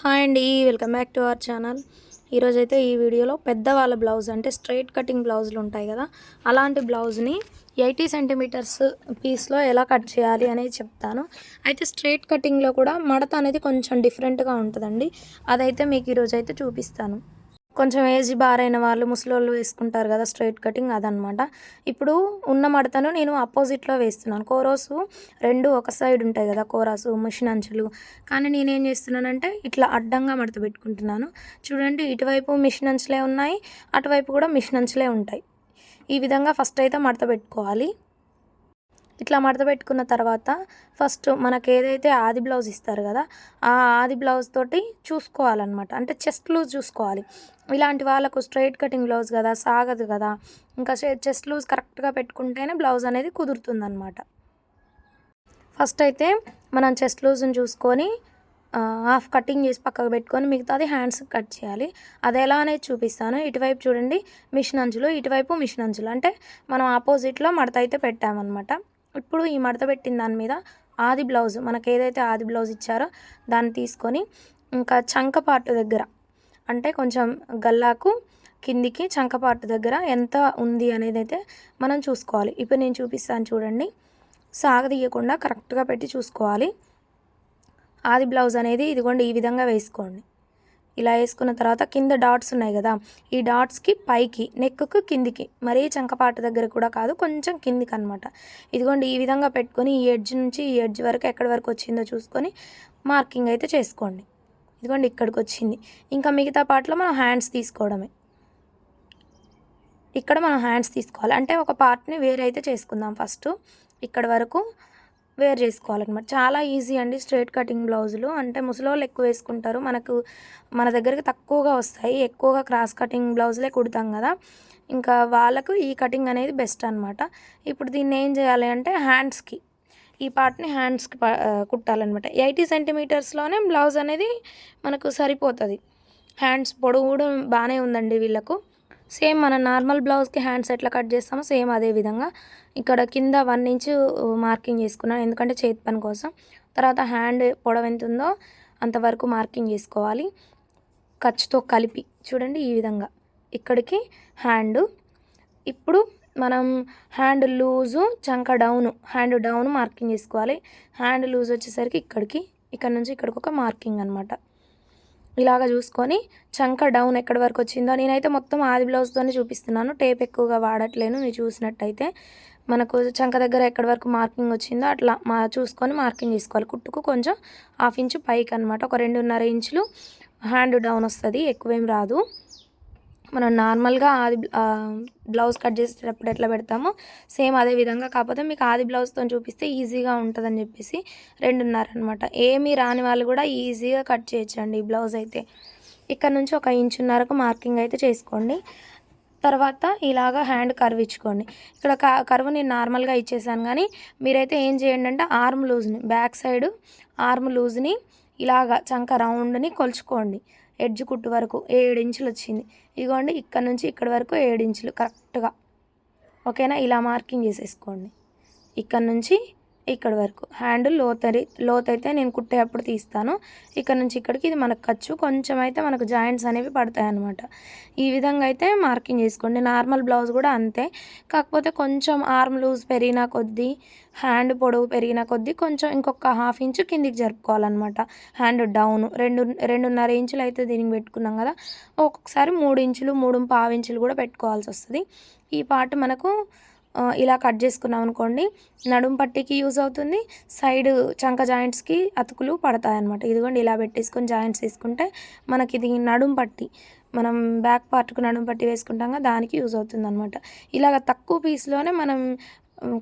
Hi అండి welcome back to our channel. ఈరోజైతే ఈ వీడియోలో పెద్దవాళ్ళ బ్లౌజ్ అంటే స్ట్రైట్ కటింగ్ బ్లౌజులు ఉంటాయి కదా అలాంటి బ్లౌజ్ని ఎయిటీ సెంటీమీటర్స్ పీస్లో ఎలా కట్ చేయాలి అనేది చెప్తాను. అయితే స్ట్రైట్ కటింగ్లో కూడా మడత అనేది కొంచెం డిఫరెంట్గా ఉంటుందండి. అదైతే మీకు ఈరోజైతే చూపిస్తాను. కొంచెం ఏజ్ బారైన వాళ్ళు ముసలోళ్ళు వేసుకుంటారు కదా స్ట్రైట్ కటింగ్ అదనమాట ఇప్పుడు ఉన్న మడతను నేను అపోజిట్లో వేస్తున్నాను. కోరోసు రెండు ఒక సైడ్ ఉంటాయి కదా కోరాసు మిషన్ అంచులు. కానీ నేనేం చేస్తున్నానంటే ఇట్లా అడ్డంగా మడత పెట్టుకుంటున్నాను. చూడండి ఇటువైపు మిషన్ అంచులే ఉన్నాయి అటువైపు కూడా మిషన్ అంచులే ఉంటాయి. ఈ విధంగా ఫస్ట్ అయితే మడత పెట్టుకోవాలి. ఇట్లా మడత పెట్టుకున్న తర్వాత ఫస్ట్ మనకు ఏదైతే ఆది బ్లౌజ్ ఇస్తారు కదా ఆ ఆది బ్లౌజ్ తోటి చూసుకోవాలన్నమాట. అంటే చెస్ట్ లూజ్ చూసుకోవాలి. ఇలాంటి వాళ్ళకు స్ట్రైట్ కటింగ్ బ్లౌజ్ కదా సాగదు కదా. ఇంకా చెస్ట్ లూజ్ కరెక్ట్గా పెట్టుకుంటేనే బ్లౌజ్ అనేది కుదురుతుందన్నమాట. ఫస్ట్ అయితే మనం చెస్ట్ లూజ్ని చూసుకొని హాఫ్ కటింగ్ చేసి పక్కకు పెట్టుకొని మిగతాది హ్యాండ్స్ కట్ చేయాలి. అది ఎలా అనేది చూపిస్తాను. ఇటువైపు చూడండి మిషన్ అంచులు ఇటువైపు మిషన్ అంచులు. అంటే మనం ఆపోజిట్లో మడత అయితే పెట్టామన్నమాట. ఇప్పుడు ఈ మడత పెట్టిన దాని మీద ఆది బ్లౌజ్ మనకు ఏదైతే ఆది బ్లౌజ్ ఇచ్చారో దాన్ని తీసుకొని ఇంకా చంక పార్ట్ దగ్గర అంటే కొంచెం గల్లాకు కిందికి చంక పార్ట్ దగ్గర ఎంత ఉంది అనేది అయితే మనం చూసుకోవాలి. ఇప్పుడు నేను చూపిస్తాను చూడండి. సాగదీయకుండా కరెక్ట్గా పెట్టి చూసుకోవాలి. ఆది బ్లౌజ్ అనేది ఇదిగోండి ఈ విధంగా వేసుకోండి. ఇలా వేసుకున్న తర్వాత కింద డాట్స్ ఉన్నాయి కదా ఈ డాట్స్కి పైకి నెక్కు కిందికి మరీ చంకపాటు దగ్గర కూడా కాదు కొంచెం కిందికి అనమాట ఇదిగోండి ఈ విధంగా పెట్టుకొని ఈ ఎడ్జ్ నుంచి ఈ ఎడ్జ్ వరకు ఎక్కడి వరకు వచ్చిందో చూసుకొని మార్కింగ్ అయితే చేసుకోండి. ఇదిగోండి ఇక్కడికి వచ్చింది. ఇంకా మిగతా పార్ట్లో మనం హ్యాండ్స్ తీసుకోవడమే. ఇక్కడ మనం హ్యాండ్స్ తీసుకోవాలి. అంటే ఒక పార్ట్ని వేరే అయితే చేసుకుందాం. ఫస్ట్ ఇక్కడ వరకు వేర్ చేసుకోవాలన్నమాట. చాలా ఈజీ అండి స్ట్రైట్ కటింగ్ బ్లౌజులు. అంటే ముసలోళ్ళు ఎక్కువ వేసుకుంటారు. మనకు మన దగ్గరికి తక్కువగా వస్తాయి. ఎక్కువగా క్రాస్ కటింగ్ బ్లౌజులే కుడతాం కదా. ఇంకా వాళ్ళకు ఈ కటింగ్ అనేది బెస్ట్ అనమాట ఇప్పుడు దీన్ని ఏం చేయాలి అంటే హ్యాండ్స్కి ఈ పార్ట్ని హ్యాండ్స్కి కుట్టాలన్నమాట. ఎయిటీ సెంటీమీటర్స్లోనే బ్లౌజ్ అనేది మనకు సరిపోతుంది. హ్యాండ్స్ పొడవు కూడా బాగానే ఉందండి వీళ్ళకు. సేమ్ మన నార్మల్ బ్లౌజ్కి హ్యాండ్స్ ఎట్లా కట్ చేస్తామో సేమ్ అదే విధంగా ఇక్కడ కింద వన్ ఇంచ్ మార్కింగ్ చేసుకున్నాను. ఎందుకంటే చేతి పని కోసం. తర్వాత హ్యాండ్ పొడవు ఎంత ఉందో అంతవరకు మార్కింగ్ చేసుకోవాలి. ఖర్చుతో కలిపి చూడండి ఈ విధంగా. ఇక్కడికి హ్యాండ్. ఇప్పుడు మనం హ్యాండ్ లూజు చంక డౌన్ హ్యాండ్ డౌన్ మార్కింగ్ చేసుకోవాలి. హ్యాండ్ లూజ్ వచ్చేసరికి ఇక్కడికి ఇక్కడ నుంచి ఇక్కడికి ఒక మార్కింగ్ అనమాట ఇలాగ చూసుకొని చంక డౌన్ ఎక్కడి వరకు వచ్చిందో నేనైతే మొత్తం ఆది బ్లౌజ్తోనే చూపిస్తున్నాను. టేప్ ఎక్కువగా వాడట్లేను మీరు చూసినట్టయితే. మనకు చంక దగ్గర ఎక్కడి వరకు మార్కింగ్ వచ్చిందో అట్లా మా చూసుకొని మార్కింగ్ తీసుకోవాలి. కుట్టుకు కొంచెం హాఫ్ ఇంచు పైకి అనమాట ఒక రెండున్నర ఇంచులు హ్యాండ్ డౌన్ వస్తుంది ఎక్కువేం రాదు. మనం నార్మల్గా ఆది బ్లౌజ్ కట్ చేసేటప్పుడు ఎట్లా పెడతామో సేమ్ అదే విధంగా. కాకపోతే మీకు ఆది బ్లౌజ్తో చూపిస్తే ఈజీగా ఉంటుందని చెప్పేసి రెండున్నర అనమాట ఏమీ రాని వాళ్ళు కూడా ఈజీగా కట్ చేయొచ్చండి ఈ బ్లౌజ్ అయితే. ఇక్కడ నుంచి ఒక ఇంచున్నరకు మార్కింగ్ అయితే చేసుకోండి. తర్వాత ఇలాగా హ్యాండ్ కర్వ్ ఇచ్చుకోండి. ఇక్కడ కర్వ్ నేను నార్మల్గా ఇచ్చేసాను కానీ మీరైతే ఏం చేయండి అంటే ఆర్మ్ లూజ్ని బ్యాక్ సైడ్ ఆర్మ్ లూజ్ని ఇలాగా చంక రౌండ్ని కొలుచుకోండి. ఎడ్జ్ కుట్టు వరకు ఏడు ఇంచులు వచ్చింది. ఇదిగోండి ఇక్కడ నుంచి ఇక్కడ వరకు ఏడు ఇంచులు కరెక్ట్గా. ఓకేనా? ఇలా మార్కింగ్ చేసేసుకోండి. ఇక్కడ నుంచి ఇక్కడ వరకు. హ్యాండిల్ లోతరి లోత్ అయితే నేను కుట్టేటప్పుడు తీస్తాను. ఇక్కడ నుంచి ఇక్కడికి ఇది మనకు ఖర్చు. కొంచెం అయితే మనకు జాయింట్స్ అనేవి పడతాయి అనమాట ఈ విధంగా అయితే మార్కింగ్ చేసుకోండి. నార్మల్ బ్లౌజ్ కూడా అంతే. కాకపోతే కొంచెం ఆర్మ్ లూజ్ పెరిగిన కొద్దీ హ్యాండ్ పొడవు పెరిగిన కొద్దీ కొంచెం ఇంకొక హాఫ్ ఇంచు కిందికి జరుపుకోవాలన్నమాట. హ్యాండ్ డౌన్ రెండు రెండున్నర ఇంచులు అయితే దీనికి పెట్టుకున్నాం కదా. ఒక్కొక్కసారి మూడు ఇంచులు మూడు పావు ఇంచులు కూడా పెట్టుకోవాల్సి వస్తుంది. ఈ పార్ట్ మనకు ఇలా కట్ చేసుకున్నాం అనుకోండి నడుం పట్టికి యూజ్ అవుతుంది సైడ్ చంక జాయింట్స్కి అతుకులు పడతాయి అనమాట ఇదిగోండి ఇలా పెట్టేసుకొని జాయింట్స్ వేసుకుంటే మనకి ఇది నడుం పట్టి మనం బ్యాక్ పార్ట్కు నడుం పట్టి వేసుకుంటాం కదా దానికి యూజ్ అవుతుంది అనమాట ఇలాగ తక్కువ పీస్లోనే మనం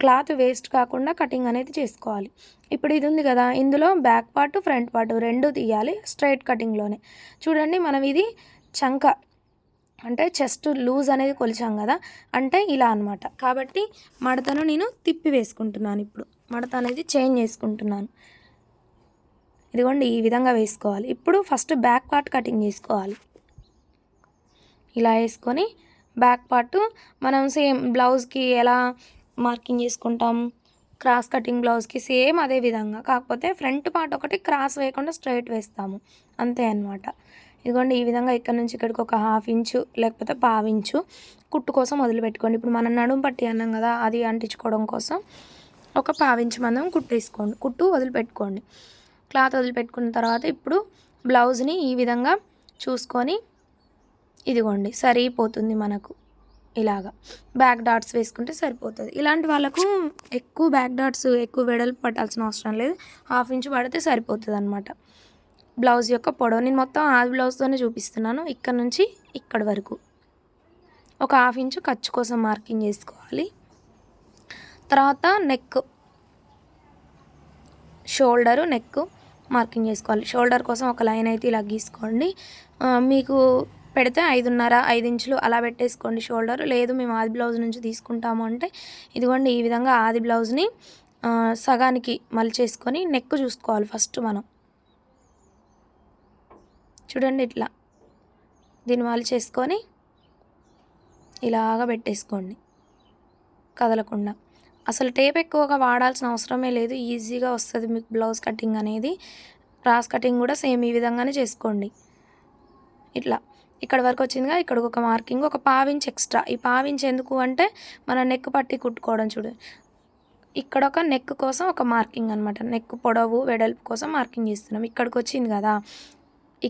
క్లాత్ వేస్ట్ కాకుండా కటింగ్ అనేది చేసుకోవాలి. ఇప్పుడు ఇది ఉంది కదా ఇందులో బ్యాక్ పార్ట్ ఫ్రంట్ పార్ట్ రెండు తీయాలి స్ట్రైట్ కటింగ్లోనే చూడండి మనం ఇది చంక అంటే చెస్ట్ లూజ్ అనేది కొలిచాం కదా అంటే ఇలా అనమాట కాబట్టి మడతను నేను తిప్పి వేసుకుంటున్నాను ఇప్పుడు. మడత అనేది చేంజ్ చేసుకుంటున్నాను. ఇదిగోండి ఈ విధంగా వేసుకోవాలి. ఇప్పుడు ఫస్ట్ బ్యాక్ పార్ట్ కటింగ్ చేసుకోవాలి. ఇలా వేసుకొని బ్యాక్ పార్ట్ మనం సేమ్ బ్లౌజ్కి ఎలా మార్కింగ్ చేసుకుంటాం క్రాస్ కటింగ్ బ్లౌజ్కి సేమ్ అదే విధంగా. కాకపోతే ఫ్రంట్ పార్ట్ ఒకటి క్రాస్ వేయకుండా స్ట్రైట్ వేస్తాము. అంతే అనమాట ఇదిగోండి ఈ విధంగా ఇక్కడ నుంచి ఇక్కడికి ఒక హాఫ్ ఇంచు లేకపోతే పావించు కుట్టు కోసం వదిలిపెట్టుకోండి. ఇప్పుడు మనం నడుము పట్టి అన్నాం కదా అది అంటించుకోవడం కోసం ఒక పావించు మందం కుట్టేసుకోండి. కుట్టు వదిలిపెట్టుకోండి. క్లాత్ వదిలిపెట్టుకున్న తర్వాత ఇప్పుడు బ్లౌజ్ని ఈ విధంగా చూసుకొని ఇదిగోండి సరిపోతుంది మనకు ఇలాగా. బ్యాక్ డాట్స్ వేసుకుంటే సరిపోతుంది. ఇలాంటి వాళ్ళకు ఎక్కువ బ్యాక్ డాట్స్ ఎక్కువ వెడల్పు పట్టాల్సిన అవసరం లేదు. హాఫ్ ఇంచ్ పడితే సరిపోతుంది అనమాట బ్లౌజ్ యొక్క పొడవు. నేను మొత్తం ఆ బ్లౌజ్తోనే చూపిస్తున్నాను. ఇక్కడ నుంచి ఇక్కడ వరకు. ఒక హాఫ్ ఇంచు ఖర్చు కోసం మార్కింగ్ చేసుకోవాలి. తర్వాత నెక్ షోల్డరు నెక్ మార్కింగ్ చేసుకోవాలి. షోల్డర్ కోసం ఒక లైన్ అయితే ఇలా గీసుకోండి. మీకు పెడితే ఐదున్నర ఐదు ఇంచులు అలా పెట్టేసుకోండి షోల్డర్. లేదు మేము ఆది బ్లౌజ్ నుంచి తీసుకుంటాము అంటే ఇదిగోండి ఈ విధంగా ఆది బ్లౌజ్ని సగానికి మలిచేసుకొని నెక్ చూసుకోవాలి ఫస్ట్ మనం. చూడండి ఇట్లా. దీన్ని చేసుకొని ఇలాగా పెట్టేసుకోండి. కదలకుండా. అసలు టేప్ ఎక్కువగా వాడాల్సిన అవసరమే లేదు. ఈజీగా వస్తుంది మీకు బ్లౌజ్ కటింగ్ అనేది. రాస్ కటింగ్ కూడా సేమ్ ఈ విధంగానే చేసుకోండి. ఇట్లా. ఇక్కడ వరకు వచ్చిందిగా ఇక్కడ ఒక మార్కింగ్ ఒక పావించ్ ఎక్స్ట్రా. ఈ పావించ్ ఎందుకు అంటే మన నెక్ పట్టి కుట్టుకోవడం చూడు. ఇక్కడ ఒక నెక్ కోసం ఒక మార్కింగ్ అనమాట నెక్ పొడవు వెడల్పు కోసం మార్కింగ్ ఇస్తున్నాం ఇక్కడికి వచ్చింది కదా.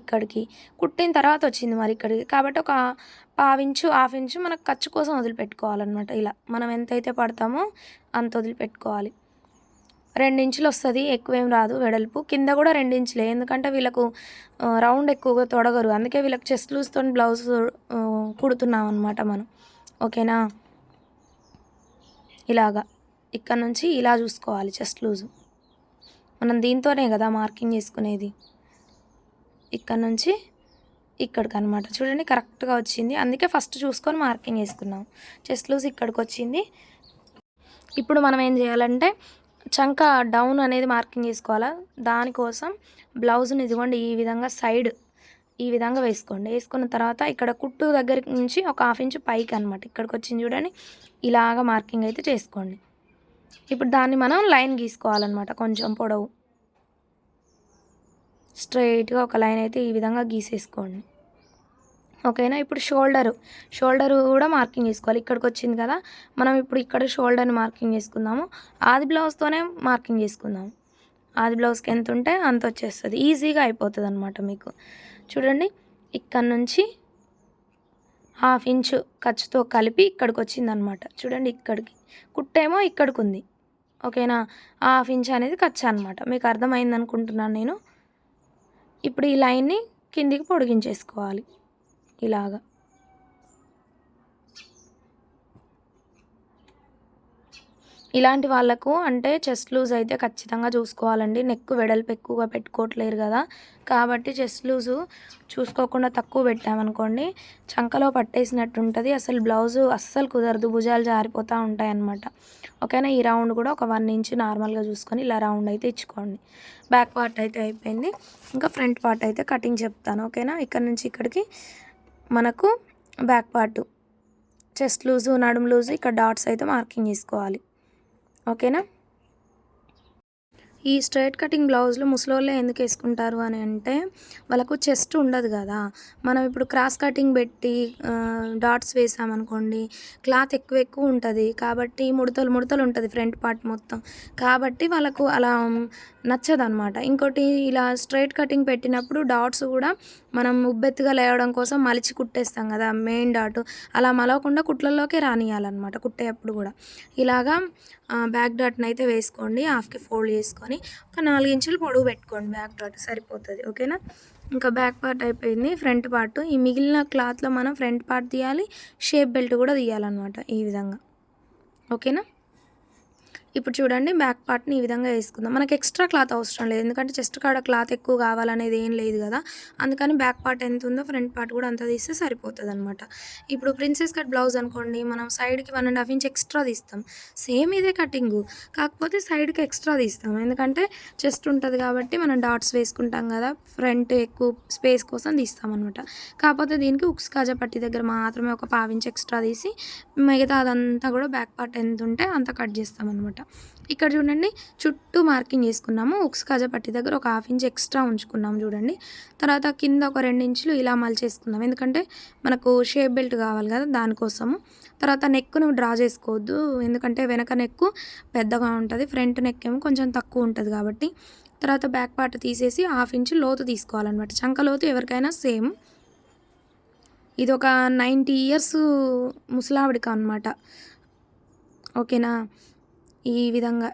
ఇక్కడికి. కుట్టిన తర్వాత వచ్చింది మరి ఇక్కడికి. కాబట్టి ఒక పావించు హాఫ్ ఇంచు మనకు ఖర్చు కోసం వదిలిపెట్టుకోవాలన్నమాట. ఇలా మనం ఎంతైతే పడతామో అంత వదిలిపెట్టుకోవాలి. రెండించులు వస్తుంది ఎక్కువేం రాదు వెడల్పు. కింద కూడా రెండించులే. ఎందుకంటే వీళ్ళకు రౌండ్ ఎక్కువగా తొడగరు. అందుకే వీళ్ళకి చెస్ట్ లూజ్తో బ్లౌజ్ కుడుతున్నాం అనమాట మనం. ఓకేనా? ఇలాగా. ఇక్కడ నుంచి ఇలా చూసుకోవాలి చెస్ట్ లూజు. మనం దీంతోనే కదా మార్కింగ్ చేసుకునేది. ఇక్కడ నుంచి ఇక్కడికి అనమాట చూడండి కరెక్ట్గా వచ్చింది. అందుకే ఫస్ట్ చూసుకొని మార్కింగ్ వేసుకున్నాం. చెస్ట్ లూజ్ ఇక్కడికి వచ్చింది. ఇప్పుడు మనం ఏం చేయాలంటే చంక డౌన్ అనేది మార్కింగ్ చేసుకోవాలా దానికోసం బ్లౌజ్ని ఇదిగోండి ఈ విధంగా సైడ్ ఈ విధంగా వేసుకోండి. వేసుకున్న తర్వాత ఇక్కడ కుట్టు దగ్గర నుంచి ఒక హాఫ్ ఇంచ్ పైకి అనమాట ఇక్కడికి వచ్చింది చూడండి ఇలాగ మార్కింగ్ అయితే చేసుకోండి. ఇప్పుడు దాన్ని మనం లైన్ గీసుకోవాలన్నమాట. కొంచెం పొడవు. స్ట్రైట్గా ఒక లైన్ అయితే ఈ విధంగా గీసేసుకోండి. ఓకేనా? ఇప్పుడు షోల్డరు. షోల్డర్ కూడా మార్కింగ్ చేసుకోవాలి. ఇక్కడికి వచ్చింది కదా మనం ఇప్పుడు ఇక్కడ షోల్డర్ని మార్కింగ్ చేసుకుందాము. ఆది బ్లౌజ్తోనే మార్కింగ్ చేసుకుందాము. ఆది బ్లౌజ్కి ఎంత ఉంటే అంత వచ్చేస్తుంది. ఈజీగా అయిపోతుంది అనమాట మీకు. చూడండి ఇక్కడ నుంచి హాఫ్ ఇంచు ఖర్చుతో కలిపి ఇక్కడికి వచ్చిందనమాట చూడండి ఇక్కడికి. కుట్టేమో ఇక్కడికి ఉంది. ఓకేనా? హాఫ్ ఇంచ్ అనేది ఖర్చు అనమాట మీకు అర్థమైంది అనుకుంటున్నాను నేను. ఇప్పుడు ఈ లైన్ని కిందికి పొడిగించేసుకోవాలి. ఇలాగా. ఇలాంటి వాళ్ళకు అంటే చెస్ట్ లూజ్ అయితే ఖచ్చితంగా చూసుకోవాలండి. నెక్ వెడల్పు ఎక్కువగా పెట్టుకోవట్లేరు కదా. కాబట్టి చెస్ట్ లూజు చూసుకోకుండా తక్కువ పెట్టామనుకోండి చంకలో పట్టేసినట్టు ఉంటుంది. అసలు బ్లౌజు అస్సలు కుదరదు. భుజాలు జారిపోతూ ఉంటాయి అన్నమాట ఓకేనా? ఈ రౌండ్ కూడా ఒక వన్ ఇంచ్ నార్మల్గా చూసుకొని ఇలా రౌండ్ అయితే ఇచ్చుకోండి. బ్యాక్ పార్ట్ అయితే అయిపోయింది. ఇంకా ఫ్రంట్ పార్ట్ అయితే కటింగ్ చెప్తాను. ఓకేనా? ఇక్కడ నుంచి ఇక్కడికి మనకు బ్యాక్ పార్ట్ చెస్ట్ లూజు నడుము లూజు ఇక్కడ డాట్స్ అయితే మార్కింగ్ చేసుకోవాలి. ఓకేనా? ఈ స్ట్రైట్ కటింగ్ బ్లౌజ్లు ముసలోళ్ళే ఎందుకు వేసుకుంటారు అని అంటే వాళ్ళకు చెస్ట్ ఉండదు కదా. మనం ఇప్పుడు క్రాస్ కటింగ్ పెట్టి డాట్స్ వేసామనుకోండి క్లాత్ ఎక్కువ ఎక్కువ ఉంటుంది. కాబట్టి ముడతలు ముడతలు ఉంటుంది ఫ్రంట్ పార్ట్ మొత్తం. కాబట్టి వాళ్ళకు అలా నచ్చదనమాట. ఇంకోటి ఇలా స్ట్రైట్ కటింగ్ పెట్టినప్పుడు డాట్స్ కూడా మనం ఉబ్బెత్తుగా లేవడం కోసం మలిచి కుట్టేస్తాం కదా మెయిన్ డాట్. అలా మలవకుండా కుట్లలోకే రానియాలన్నమాట కుట్టేటప్పుడు కూడా. ఇలాగా బ్యాక్ డాట్ని అయితే వేసుకోండి హాఫ్కి ఫోల్డ్ చేసుకొని ఒక నాలుగు ఇంచులు పొడవు పెట్టుకోండి బ్యాక్ డాట్ సరిపోతుంది ఓకేనా? ఇంకా బ్యాక్ పార్ట్ అయిపోయింది ఫ్రంట్ పార్ట్. ఈ మిగిలిన క్లాత్లో మనం ఫ్రంట్ పార్ట్ తీయాలి షేప్ బెల్ట్ కూడా తీయాలన్నమాట ఈ విధంగా ఓకేనా? ఇప్పుడు చూడండి బ్యాక్ పార్ట్ని ఈ విధంగా వేసుకుందాం. మనకు ఎక్స్ట్రా క్లాత్ అవసరం లేదు. ఎందుకంటే చెస్ట్ కాడ క్లాత్ ఎక్కువ కావాలనేది ఏం లేదు కదా. అందుకని బ్యాక్ పార్ట్ ఎంత ఉందో ఫ్రంట్ పార్ట్ కూడా అంత తీస్తే సరిపోతుంది అనమాట ఇప్పుడు ప్రిన్సెస్ కట్ బ్లౌజ్ అనుకోండి మనం సైడ్కి one and half inch extra తీస్తాం. సేమ్ ఇదే కటింగ్ కాకపోతే సైడ్కి ఎక్స్ట్రా తీస్తాం. ఎందుకంటే చెస్ట్ ఉంటుంది కాబట్టి మనం డాట్స్ వేసుకుంటాం కదా. ఫ్రంట్ ఎక్కువ స్పేస్ కోసం తీస్తామన్నమాట. కాకపోతే దీనికి ఉక్స్ కాజా పట్టి దగ్గర మాత్రమే ఒక పావించి ఎక్స్ట్రా తీసి మిగతా అదంతా కూడా బ్యాక్ పార్ట్ ఎంత ఉంటే అంత కట్ చేస్తామన్నమాట. అనమాట. ఇక్కడ చూడండి చుట్టూ మార్కింగ్ చేసుకున్నాము. ఉక్స్ కాజా పట్టి దగ్గర ఒక హాఫ్ ఇంచ్ ఎక్స్ట్రా ఉంచుకున్నాం చూడండి. తర్వాత కింద ఒక రెండు ఇంచులు ఇలా మలిచేసుకుందాం. ఎందుకంటే మనకు షేప్ బెల్ట్ కావాలి కదా దానికోసము. తర్వాత నెక్ను డ్రా చేసుకోవద్దు. ఎందుకంటే వెనక నెక్కు పెద్దగా ఉంటుంది ఫ్రంట్ నెక్ ఏమో కొంచెం తక్కువ ఉంటుంది కాబట్టి. తర్వాత బ్యాక్ పార్ట్ తీసేసి హాఫ్ ఇంచ్ లోతు తీసుకోవాలన్నమాట. చంక లోతు ఎవరికైనా సేమ్. ఇది ఒక నైంటీ ఇయర్స్ ముసలావిడికి అనమాట ఓకేనా? ఈ విధంగా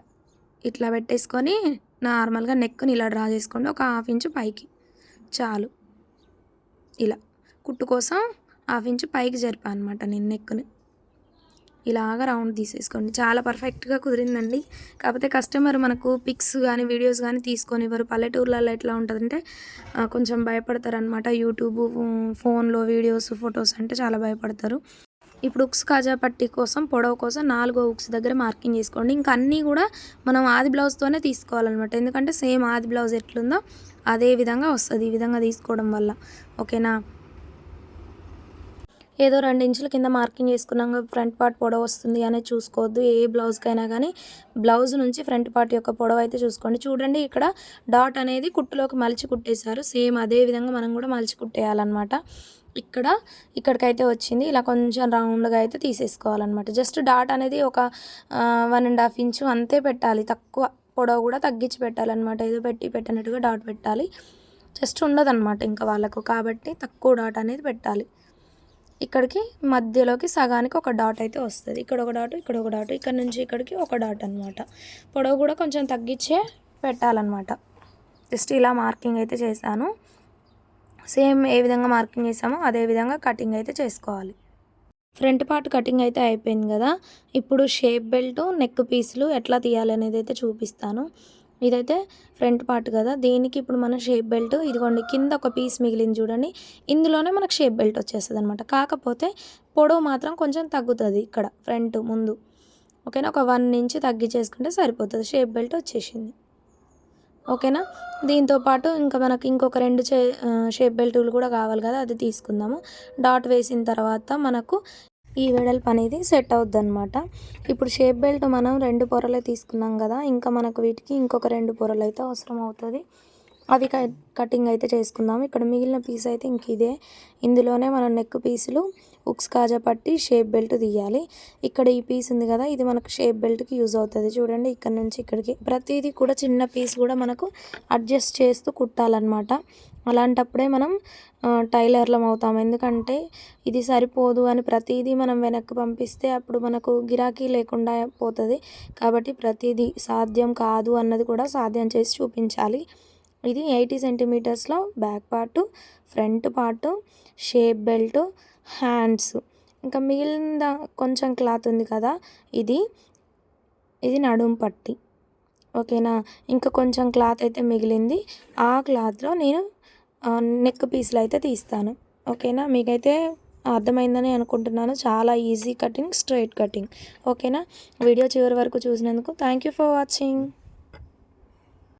ఇట్లా పెట్టేసుకొని నార్మల్గా నెక్ని ఇలా డ్రా చేసుకోండి. ఒక హాఫ్ ఇంచు పైకి. చాలు. ఇలా. కుట్టు కోసం హాఫ్ ఇంచు పైకి జరిపా అనమాట నేను నెక్ని ఇలాగ రౌండ్ తీసేసుకోండి. చాలా పర్ఫెక్ట్గా కుదిరిందండి. కాకపోతే కస్టమర్ మనకు పిక్స్ కానీ వీడియోస్ కానీ తీసుకొని ఇవ్వరు పల్లెటూర్లలో ఎట్లా ఉంటుందంటే కొంచెం భయపడతారు అనమాట యూట్యూబ్ ఫోన్లో వీడియోస్ ఫొటోస్ అంటే చాలా భయపడతారు. ఇప్పుడు ఉక్స్ కాజా పట్టి కోసం పొడవు కోసం నాలుగో ఉక్స్ దగ్గర మార్కింగ్ చేసుకోండి. ఇంకా అన్నీ కూడా మనం ఆది బ్లౌజ్తోనే తీసుకోవాలన్నమాట. ఎందుకంటే సేమ్ ఆది బ్లౌజ్ ఎట్లుందో అదే విధంగా వస్తుంది ఈ విధంగా తీసుకోవడం వల్ల. ఓకేనా? ఏదో రెండు ఇంచుల కింద మార్కింగ్ చేసుకున్నాక ఫ్రంట్ పార్ట్ పొడవు వస్తుంది అనేది చూసుకోవద్దు ఏ బ్లౌజ్కైనా కానీ బ్లౌజ్ నుంచి ఫ్రంట్ పార్ట్ యొక్క పొడవు అయితే చూసుకోండి. చూడండి ఇక్కడ డాట్ అనేది కుట్టులోకి మలిచి కుట్టేశారు. సేమ్ అదే విధంగా మనం కూడా మలిచి కుట్టేయాలన్నమాట. ఇక్కడ ఇక్కడికైతే వచ్చింది. ఇలా కొంచెం రౌండ్గా అయితే తీసేసుకోవాలన్నమాట. జస్ట్ డాట్ అనేది ఒక వన్ అండ్ హాఫ్ ఇంచు అంతే పెట్టాలి. తక్కువ పొడవు కూడా తగ్గించి పెట్టాలన్నమాట. ఏదో పెట్టి పెట్టినట్టుగా డాట్ పెట్టాలి. జస్ట్ ఉండదన్నమాట ఇంకా వాళ్ళకు. కాబట్టి తక్కువ డాట్ అనేది పెట్టాలి. ఇక్కడికి మధ్యలోకి సగానికి ఒక డాట్ అయితే వస్తుంది. ఇక్కడ ఒక డాట్ ఇక్కడ ఒక డాట్ ఇక్కడ నుంచి ఇక్కడికి ఒక డాట్ అనమాట పొడవు కూడా కొంచెం తగ్గించే పెట్టాలన్నమాట. జస్ట్ ఇలా మార్కింగ్ అయితే చేశాను. సేమ్ ఏ విధంగా మార్కింగ్ చేసామో అదే విధంగా కటింగ్ అయితే చేసుకోవాలి. ఫ్రంట్ పార్ట్ కటింగ్ అయితే అయిపోయింది కదా. ఇప్పుడు షేప్ బెల్ట్ నెక్ పీసులు ఎట్లా తీయాలి అనేది అయితే చూపిస్తాను. ఇదైతే ఫ్రంట్ పార్ట్ కదా. దీనికి ఇప్పుడు మన షేప్ బెల్ట్ ఇదిగోండి కింద ఒక పీస్ మిగిలింది చూడండి. ఇందులోనే మనకు షేప్ బెల్ట్ వచ్చేస్తుంది అనమాట కాకపోతే పొడవు మాత్రం కొంచెం తగ్గుతుంది ఇక్కడ ఫ్రంట్ ముందు. ఓకేనా? ఒక వన్ ఇంచ్ తగ్గించేసుకుంటే సరిపోతుంది. షేప్ బెల్ట్ వచ్చేసింది. ఓకేనా? దీంతో పాటు ఇంకా మనకి ఇంకొక రెండు చే షేప్ బెల్టులు కూడా కావాలి కదా అది తీసుకుందాము. డాట్ వేసిన తర్వాత మనకు ఈ వెడల్పు అనేది సెట్ అవుద్ది అనమాట ఇప్పుడు షేప్ బెల్ట్ మనం రెండు పొరలే తీసుకున్నాం కదా ఇంకా మనకు వీటికి ఇంకొక రెండు పొరలు అయితే అవసరం అవుతుంది. అది కటింగ్ అయితే చేసుకుందాం. ఇక్కడ మిగిలిన పీస్ అయితే ఇంక ఇదే. ఇందులోనే మనం నెక్ పీసులు ఉక్స్ కాజా పట్టి షేప్ బెల్ట్ తీయాలి. ఇక్కడ ఈ పీస్ ఉంది కదా ఇది మనకు షేప్ బెల్ట్కి యూజ్ అవుతుంది. చూడండి ఇక్కడ నుంచి ఇక్కడికి. ప్రతిదీ కూడా చిన్న పీస్ కూడా మనకు అడ్జస్ట్ చేస్తూ కుట్టాలన్నమాట. అలాంటప్పుడే మనం టైలర్లం అవుతాం. ఎందుకంటే ఇది సరిపోదు అని ప్రతిదీ మనం వెనక్కి పంపిస్తే అప్పుడు మనకు గిరాకీ లేకుండా పోతుంది. కాబట్టి ప్రతిదీ సాధ్యం కాదు అన్నది కూడా సాధ్యం చేసి చూపించాలి. ఇది eighty సెంటీమీటర్స్లో back part front part shape belt hands. ఇంకా మిగిలిన కొంచెం క్లాత్ ఉంది కదా ఇది ఇది నడుం పట్టి. ఓకేనా? ఇంకా కొంచెం క్లాత్ అయితే మిగిలింది. ఆ క్లాత్లో నేను నెక్ పీస్లు అయితే తీస్తాను. ఓకేనా? మీకైతే అర్థమైందని అనుకుంటున్నాను. చాలా ఈజీ కటింగ్ స్ట్రైట్ కటింగ్. ఓకేనా? వీడియో చివరి వరకు చూసినందుకు థ్యాంక్ యూ ఫర్ వాచింగ్.